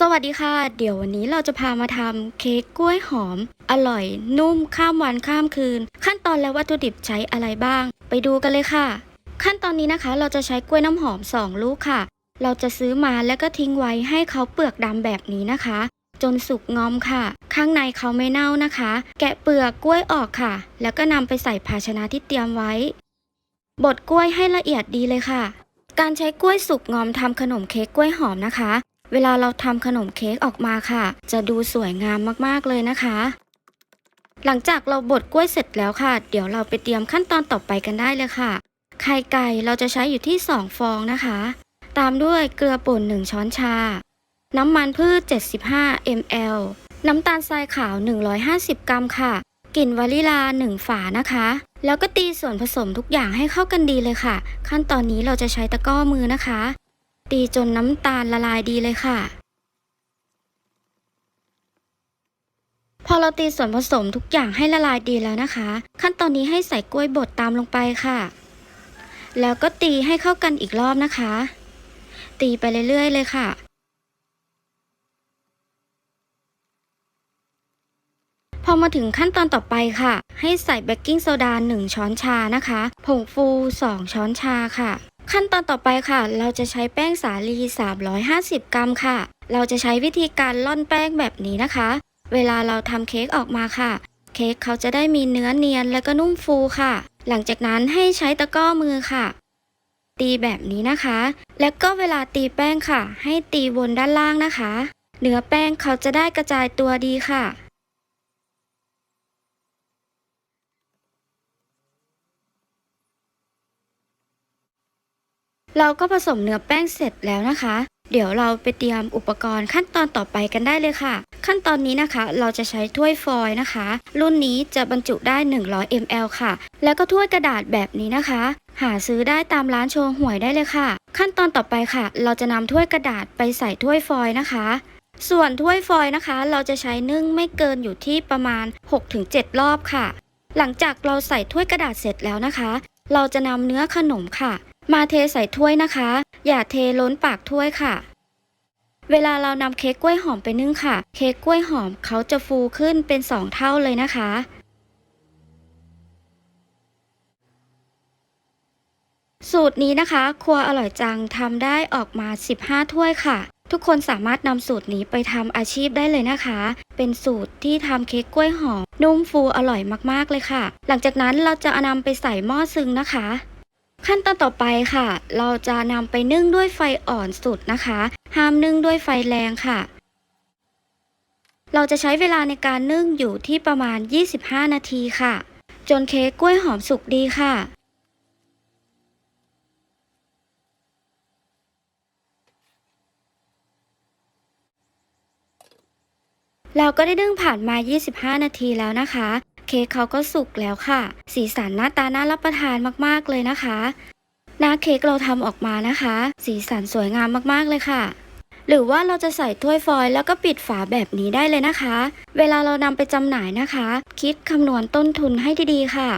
สวัสดีค่ะ เดี๋ยววันนี้เราจะพามาทำเค้กกล้วยหอม อร่อย นุ่มข้ามวันข้ามคืน ขั้นตอนและวัตถุดิบใช้อะไรบ้าง ไปดูกันเลยค่ะ ขั้นตอนนี้นะคะ เราจะใช้กล้วยน้ำหอม 2 ลูกค่ะ เราจะซื้อมาแล้วก็ทิ้งไว้ให้เขาเปลือกดำแบบนี้นะคะ จนสุกงอมค่ะ ข้างในเขาไม่เน่านะคะ แกะเปลือกกล้วยออกค่ะ แล้วก็นำไปใส่ภาชนะที่เตรียมไว้บดกล้วยให้ละเอียดดีเลยค่ะ การใช้กล้วยสุกงอมทำขนมเค้กกล้วยหอมนะคะ เวลาเราทำขนมเค้กออกมาค่ะ จะดูสวยงามมากๆเลยนะคะ หลังจากเราบดกล้วยเสร็จแล้วค่ะ เดี๋ยวเราไปเตรียมขั้นตอนต่อไปกันได้เลยค่ะ ไข่ไก่เราจะใช้อยู่ที่ 2 ฟองนะคะ ตามด้วยเกลือป่น 1 ช้อนชา น้ำมันพืช 75 ml น้ำตาลทรายขาว 150 กรัมค่ะ กลิ่นวานิลา 1 ฝานะคะ แล้วก็ตีส่วนผสมทุกอย่างให้เข้ากันดีเลยค่ะ ขั้นตอนนี้เราจะใช้ตะกร้อมือนะคะ ตีจนน้ำตาลละลายดีเลยค่ะ พอเราตีส่วนผสมทุกอย่างให้ละลายดีแล้วนะคะ ขั้นตอนนี้ให้ใส่กล้วยบดตามลงไปค่ะ แล้วก็ตีให้เข้ากันอีกรอบนะคะ ตีไปเรื่อยๆเลยค่ะพอมาถึงขั้นตอนต่อไปค่ะ ให้ใส่เบกกิ้งโซดา 1 ช้อนชานะคะ ผงฟู 2 ช้อนชาค่ะ ขั้นตอนต่อไปค่ะ เราจะใช้แป้งสาลี 350 กรัมค่ะ เราจะใช้วิธีการล่อนแป้งแบบนี้นะคะ เวลาเราทำเค้กออกมาค่ะ เค้กเขาจะได้มีเนื้อเนียนและก็นุ่มฟูค่ะ หลังจากนั้นให้ใช้ตะกร้อมือค่ะ ตีแบบนี้นะคะ แล้วก็เวลาตีแป้งค่ะ ให้ตีวนด้านล่างนะคะ เนื้อแป้งเขาจะได้กระจายตัวดีค่ะ เราก็ผสมเนื้อแป้งเสร็จแล้วนะคะ เดี๋ยวเราไปเตรียมอุปกรณ์ขั้นตอนต่อไปกันได้เลยค่ะ ขั้นตอนนี้นะคะ เราจะใช้ถ้วยฟอยล์นะคะ รุ่นนี้จะบรรจุได้ 100 ml ค่ะ แล้วก็ถ้วยกระดาษแบบนี้นะคะ หาซื้อได้ตามร้านโชว์หวยได้เลยค่ะ ขั้นตอนต่อไปค่ะ เราจะนำถ้วยกระดาษไปใส่ถ้วยฟอยล์นะคะส่วนถ้วยฟอยล์นะคะ เราจะใช้นึ่งไม่เกินอยู่ที่ประมาณ 6-7 รอบค่ะ หลังจากเราใส่ถ้วยกระดาษเสร็จแล้วนะคะ เราจะนำเนื้อขนมค่ะ มาเทใส่ถ้วยนะคะ อย่าเทล้นปากถ้วยค่ะ เวลาเรานำเค้กกล้วยหอมไปนึ่งค่ะ เค้กกล้วยหอมเขาจะฟูขึ้นเป็น2เท่าเลยนะคะ สูตรนี้นะคะ ครัวอร่อยจังทำได้ออกมา 15 ถ้วยค่ะทุกคนสามารถนำสูตรนี้ไปทำอาชีพได้เลยนะคะ เป็นสูตรที่ทำเค้กกล้วยหอมนุ่มฟูอร่อยมากๆเลยค่ะ หลังจากนั้นเราจะนำไปใส่หม้อซึ้งนะคะ ขั้นตอนต่อไปค่ะ เราจะนำไปนึ่งด้วยไฟอ่อนสุดนะคะ ห้ามนึ่งด้วยไฟแรงค่ะ เราจะใช้เวลาในการนึ่งอยู่ที่ประมาณ 25 นาทีค่ะ จนเค้กกล้วยหอมสุกดีค่ะเราก็ได้นึ่งผ่านมา 25 นาทีแล้วนะคะ เค้กเขาก็สุกแล้วค่ะ สีสันหน้าตาน่ารับประทานมากๆเลยนะคะหน้าเค้กเราทำออกมานะคะ สีสันสวยงามมากๆเลยค่ะ หรือว่าเราจะใส่ถ้วยฟอยล์แล้วก็ปิดฝาแบบนี้ได้เลยนะคะ เวลาเรานำไปจำหน่ายนะคะ คิดคำนวณต้นทุนให้ดีๆค่ะ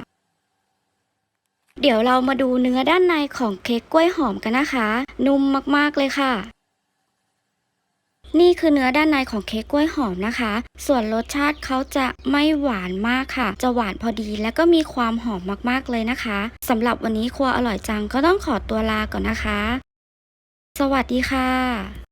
เดี๋ยวเรามาดูเนื้อด้านในของเค้กกล้วยหอมกันนะคะ นุ่มมากๆเลยค่ะ นี่คือเนื้อด้านในของเค้กกล้วยหอมนะคะ ส่วนรสชาติเขาจะไม่หวานมากค่ะ จะหวานพอดีและก็มีความหอมมากๆเลยนะคะสำหรับวันนี้ครัวอร่อยจังก็ต้องขอตัวลาก่อนนะคะ สวัสดีค่ะ